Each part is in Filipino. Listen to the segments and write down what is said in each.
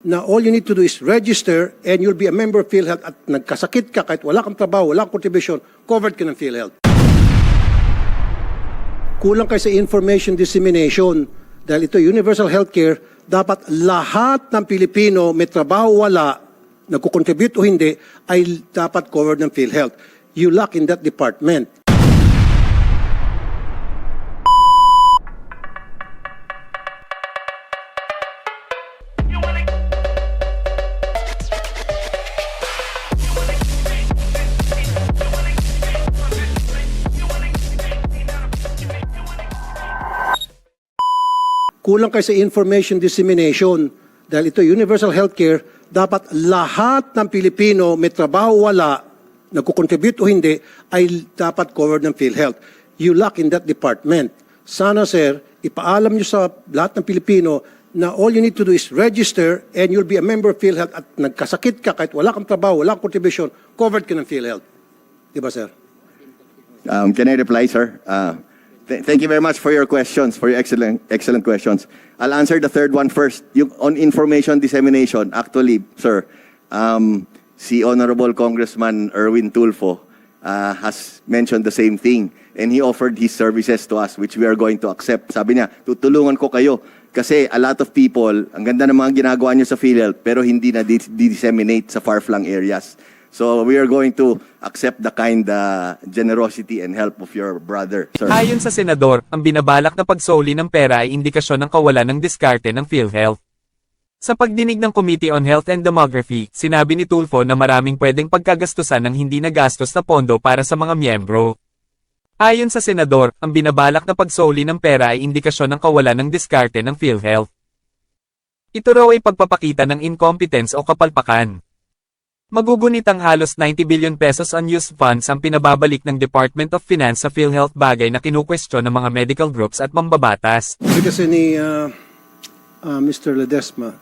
na all you need to do is register and you'll be a member of PhilHealth at nagkasakit ka kahit wala kang trabaho, wala kang contribution, covered ka ng PhilHealth. Kulang kayo sa information dissemination dahil ito universal healthcare, dapat lahat ng Pilipino may trabaho wala, nagkukontribute o hindi, ay dapat covered ng PhilHealth. You lack in that department. Kulang kayo sa information dissemination dahil ito universal healthcare, dapat lahat ng Pilipino may trabaho wala, nagkukontribute o hindi, ay dapat covered ng PhilHealth. You lack in that department. Sana sir, ipaalam nyo sa lahat ng Pilipino na all you need to do is register and you'll be a member of PhilHealth at nagkasakit ka kahit wala kang trabaho, wala kang contribution, covered ka ng PhilHealth. Di ba sir? Um, can I reply, sir? Uh, th- thank you very much for your questions, for your excellent, excellent questions. I'll answer the third one first. Yung, on information dissemination, actually, sir, um, si Honorable Congressman Erwin Tulfo uh, has mentioned the same thing. And he offered his services to us, which we are going to accept. Sabi niya, tutulungan ko kayo. Kasi a lot of people, ang ganda ng mga ginagawa niyo sa PhilHealth, pero hindi na di- disseminate sa far-flung areas. So we are going to accept the kind uh, generosity and help of your brother, sir. Ayon sa senador, ang binabalak na pagsoli ng pera ay indikasyon ng kawalan ng diskarte ng PhilHealth. Sa pagdinig ng Committee on Health and Demography, sinabi ni Tulfo na maraming pwedeng pagkagastusan ng hindi nagastos na pondo para sa mga miyembro. Ayon sa senador, ang binabalak na pagsoli ng pera ay indikasyon ng kawalan ng diskarte ng PhilHealth. Ito raw ay pagpapakita ng incompetence o kapalpakan. Magugunit ang halos 90 billion pesos unused funds ang pinababalik ng Department of Finance sa PhilHealth bagay na kinukwestiyon ng mga medical groups at mambabatas. Kasi ni uh, uh, Mr. Ledesma,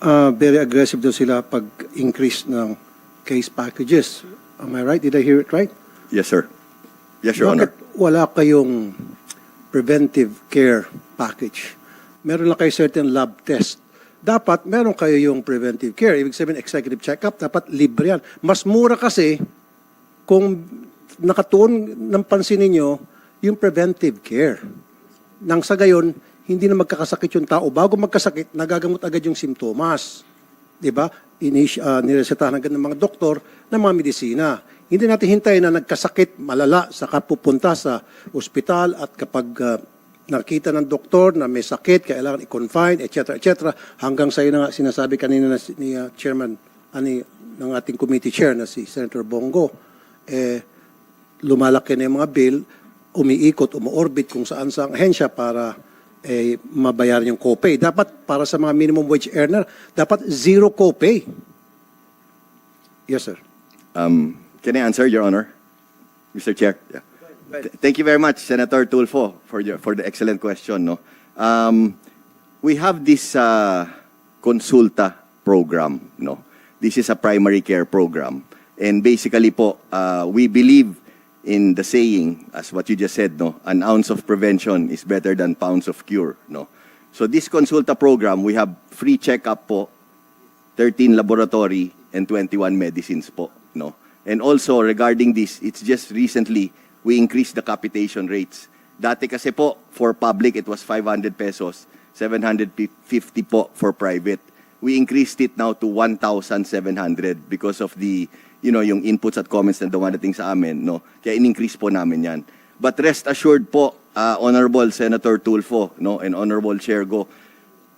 uh, very aggressive daw sila pag-increase ng case packages. Am I right? Did I hear it right? Yes, sir. Yes, Your Honor. Bakit wala kayong preventive care package? Meron lang kayo certain lab test. Dapat meron kayo yung preventive care. Ibig sabihin, executive check-up, dapat libre yan. Mas mura kasi kung nakatuon ng pansin ninyo yung preventive care. Nang sa gayon, hindi na magkakasakit yung tao. Bago magkasakit, nagagamot agad yung simptomas. Di ba? Inish, uh, niresetahan agad ng mga doktor ng mga medisina. Hindi natin hintayin na nagkasakit malala saka pupunta sa ospital at kapag uh, nakita ng doktor na may sakit, kailangan i-confine, etc., etc., hanggang sa yun na nga sinasabi kanina na, ni uh, chairman, ani, ng ating committee chair na si Senator Bongo, eh, lumalaki na yung mga bill, umiikot, umuorbit kung saan sa ahensya para eh, mabayaran yung copay. Dapat para sa mga minimum wage earner, dapat zero copay. Yes, sir. Um, can I answer, Your Honor? Mr. Chair? Yeah. Th- Thank you very much, Senator Tulfo, for, your, for the excellent question. No? Um, we have this uh, consulta program. No? This is a primary care program. And basically po, uh, we believe in the saying, as what you just said, no, an ounce of prevention is better than pounds of cure. No? So this consulta program, we have free checkup po 13 laboratory and 21 medicines po, no? And also regarding this, it's just recently we increased the capitation rates. Dati kasi po for public it was 500 pesos, 750 po for private. We increased it now to 1,700 because of the you know yung inputs at comments na dumadating sa amin, no? Kaya in-increase po namin 'yan. But rest assured po, uh, Honorable Senator Tulfo, no, and Honorable Chair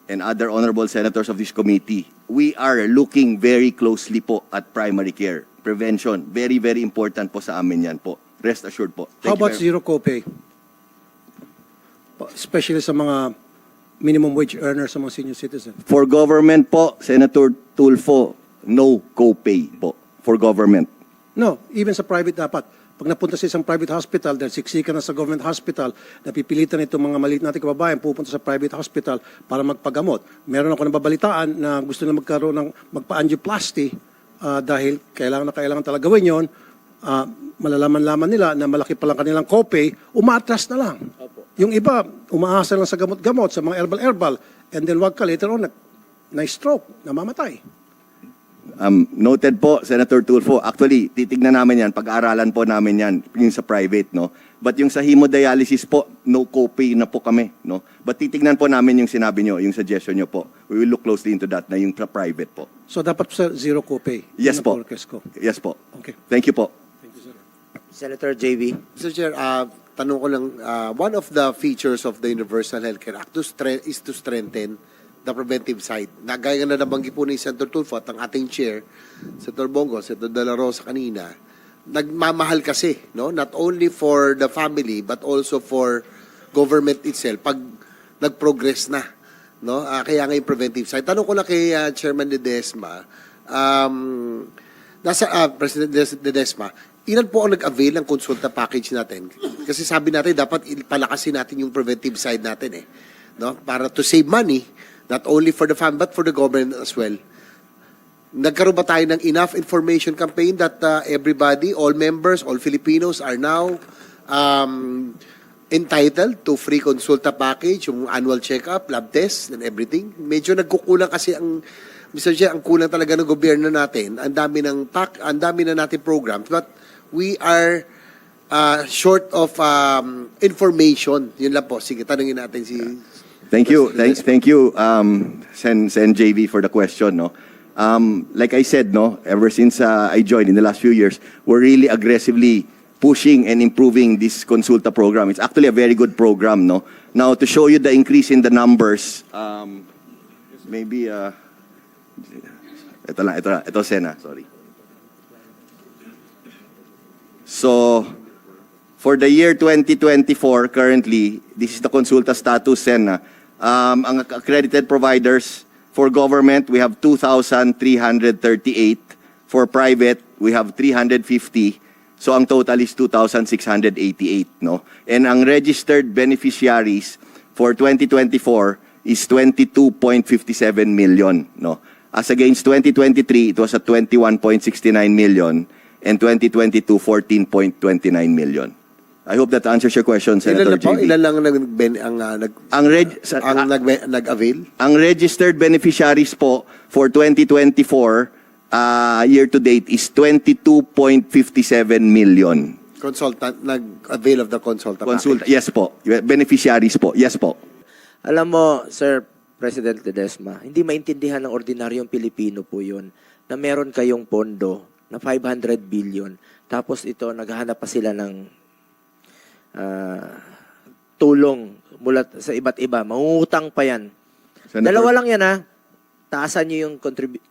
and other honorable senators of this committee, we are looking very closely po at primary care. Prevention, very, very important po sa amin yan po. Rest assured po. How Thank you about very- zero copay? Pa- Especially sa mga minimum wage earners sa mga senior citizens. For government po, Senator Tulfo, no copay po for government. No, even sa private dapat. Pag napunta sa isang private hospital, dahil siksikan na sa government hospital, napipilitan itong mga maliit natin kababayan pupunta sa private hospital para magpagamot. Meron ako nababalitaan na gusto na magkaroon ng magpa-angioplasty ah, dahil kailangan na kailangan talaga gawin yon. Ah, malalaman-laman nila na malaki pa lang kanilang copay, umaatras na lang. Yung iba, umaasa lang sa gamot-gamot, sa mga herbal-herbal, and then wag ka later on, na-stroke, namamatay. Um, noted po, Senator Tulfo. Actually, titignan namin yan, pag-aaralan po namin yan, yung sa private, no? But yung sa hemodialysis po, no copay na po kami, no? But titignan po namin yung sinabi nyo, yung suggestion nyo po. We will look closely into that na yung sa private po. So dapat sa zero copay. Yes po. ko. Yes po. Okay. Thank you po. Senator JV. Mr. Chair, uh, tanong ko lang, uh, one of the features of the Universal Healthcare Act to is to strengthen the preventive side. Nagaya na nabanggit po ni Senator Tulfo at ang ating chair, Senator Bongo, Senator De La Rosa kanina, nagmamahal kasi, no? not only for the family but also for government itself pag nag-progress na. No? Ah, kaya nga yung preventive side. Tanong ko lang kay ah, Chairman Ledesma, um, nasa ah, President Des- Ledesma, ilan po ang nag-avail ng konsulta package natin? Kasi sabi natin, dapat palakasin natin yung preventive side natin eh. No? Para to save money, not only for the family, but for the government as well. Nagkaroon ba tayo ng enough information campaign that uh, everybody, all members, all Filipinos are now um, entitled to free consulta package, yung annual check-up, lab test, and everything? Medyo nagkukulang kasi ang Mr. Chair, ang kulang talaga ng gobyerno natin. Ang dami ng pack, ang dami na natin programs, but we are uh, short of um, information. Yun lang po. Sige, tanungin natin si Thank you. Thank, thank you, um, Sen, Sen JV, for the question. No? Um, like I said, no, ever since uh, I joined in the last few years, we're really aggressively pushing and improving this Consulta program. It's actually a very good program. No? Now, to show you the increase in the numbers, um, maybe, uh, ito lang, ito lang, ito Sena, sorry. So, for the year 2024, currently, this is the consulta status, Sen. Um, ang accredited providers for government, we have 2,338. For private, we have 350. So, ang total is 2,688, no? And ang registered beneficiaries for 2024 is 22.57 million, no? As against 2023, it was at 21.69 million, and 2022, 14.29 million. I hope that answers your question, Ilan Senator po? JB. Ilan lang nag, ben, ang, uh, nag, Ang, reg- sa- ang a- nag, nag-avail? ang registered beneficiaries po for 2024 uh, year to date is 22.57 million. Consultant, nag-avail of the consultant Consult package. yes po. Beneficiaries po. Yes po. Alam mo, Sir President Ledesma, hindi maintindihan ng ordinaryong Pilipino po yun na meron kayong pondo na 500 billion. Tapos ito, naghahanap pa sila ng ah, tulong mula sa iba't iba. Mangungutang pa yan. Senator- Dalawa lang yan ha. Taasan nyo yung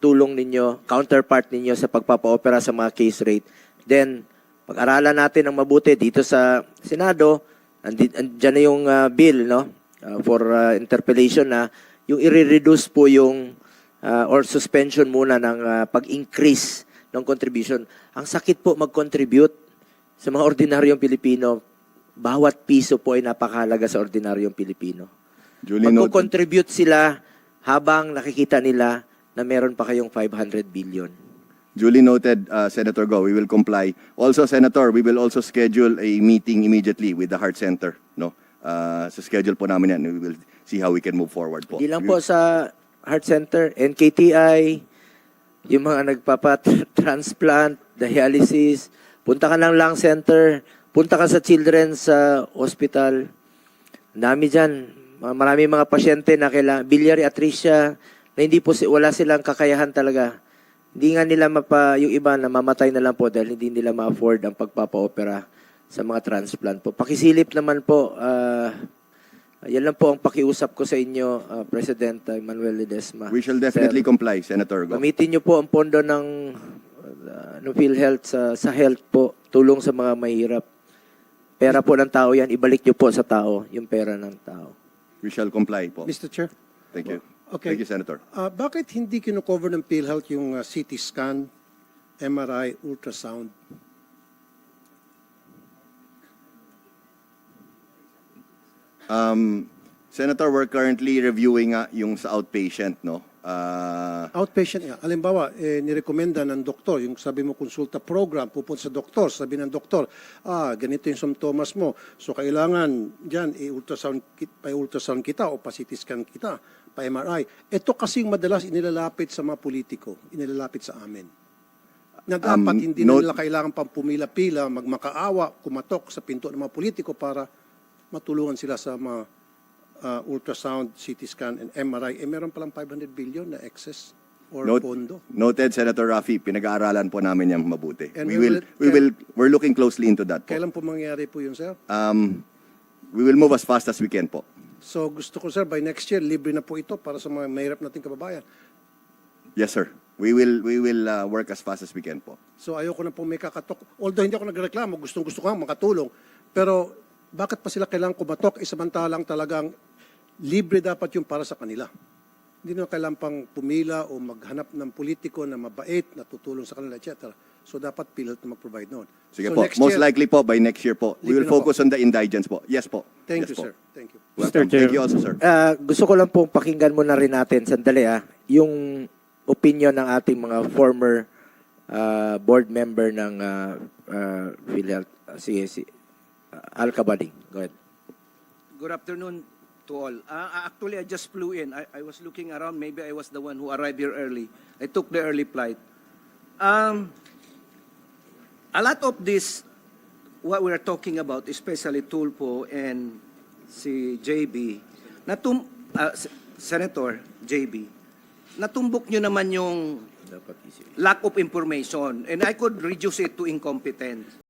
tulong ninyo, counterpart ninyo sa pagpapa-opera sa mga case rate. Then, pag-aralan natin ng mabuti dito sa Senado, andi, andyan na yung ah, bill no? Ah, for ah, interpellation na yung i-reduce po yung ah, or suspension muna ng ah, pag-increase ng contribution. Ang sakit po mag-contribute sa mga ordinaryong Pilipino. Bawat piso po ay napakahalaga sa ordinaryong Pilipino. Magko-contribute sila habang nakikita nila na meron pa kayong 500 billion. Duly noted, uh, Senator Go. We will comply. Also, Senator, we will also schedule a meeting immediately with the Heart Center. No? Uh, sa schedule po namin yan. We will see how we can move forward po. Hindi lang po sa Heart Center, NKTI, yung mga nagpapa-transplant, dialysis, punta ka ng lung center, punta ka sa children's uh, hospital. Dami dyan. Ma- Marami mga pasyente na kailangan, biliary atresia, na hindi po, si- wala silang kakayahan talaga. Hindi nga nila mapa, yung iba na mamatay na lang po dahil hindi nila ma-afford ang pagpapa-opera sa mga transplant po. Pakisilip naman po, ah, yan lang po ang pakiusap ko sa inyo, ah, President uh, Manuel Ledesma. We shall definitely Sir, comply, Senator Go. Gamitin niyo po ang pondo ng uh, no PhilHealth sa, sa health po, tulong sa mga mahirap. Pera po ng tao yan, ibalik niyo po sa tao yung pera ng tao. We shall comply po. Mr. Chair, Thank you. Okay. Thank you, Senator. ah, bakit hindi kino-cover ng PhilHealth yung ah, CT scan, MRI, ultrasound? Um, Senator, we're currently reviewing nga yung sa outpatient, no? Uh, Outpatient nga. Halimbawa, eh, nirekomenda ng doktor, yung sabi mo konsulta program, pupunta sa doktor, sabi ng doktor, ah, ganito yung symptoms mo. So, kailangan dyan, i-ultrasound, pa-ultrasound kita o pa-CT scan kita magpa-MRI. Ito kasing madalas inilalapit sa mga politiko, inilalapit sa amin. Na dapat Um, hindi na nila kailangan pang pumila-pila, magmakaawa, kumatok sa pinto ng mga politiko para matulungan sila sa mga uh, ultrasound, CT scan, and MRI. Eh, meron palang 500 billion na excess or Note- pondo. Noted, Senator Rafi, pinag-aaralan po namin yung mabuti. And we we will, we will, we're looking closely into that po. Kailan po mangyayari po yun, sir? Um, we will move as fast as we can po. So gusto ko, sir, by next year, libre na po ito para sa mga mahirap nating kababayan. Yes, sir. We will, we will uh, work as fast as we can po. So ayoko na po may kakatok. Although hindi ako nagreklamo, gustong gusto ko makatulong. Pero bakit pa sila kailangan kumatok? Eh, samantalang talagang libre dapat yung para sa kanila. Hindi na kailangan pang pumila o maghanap ng politiko na mabait, na tutulong sa kanila, etc. So dapat pilit na mag-provide noon. Sige so po. next Most year- likely po, by next year po, we will na po. focus on the indigents po. Yes po. Thank yes you, po. sir. Thank you. Welcome. Thank you also, sir. Ah, gusto ko lang pong pakinggan muna rin natin, sandali ah, yung opinion ng ating mga former ah, board member ng uh, uh, PhilHealth, ah, si, si ah, Al Cabaling. Go ahead. Good afternoon to all. Uh, actually, I just flew in. I, I was looking around. Maybe I was the one who arrived here early. I took the early flight. Um, a lot of this, what we're talking about, especially Tulpo and si JB, natum, uh, Senator JB, natumbok nyo naman yung lack of information and I could reduce it to incompetence.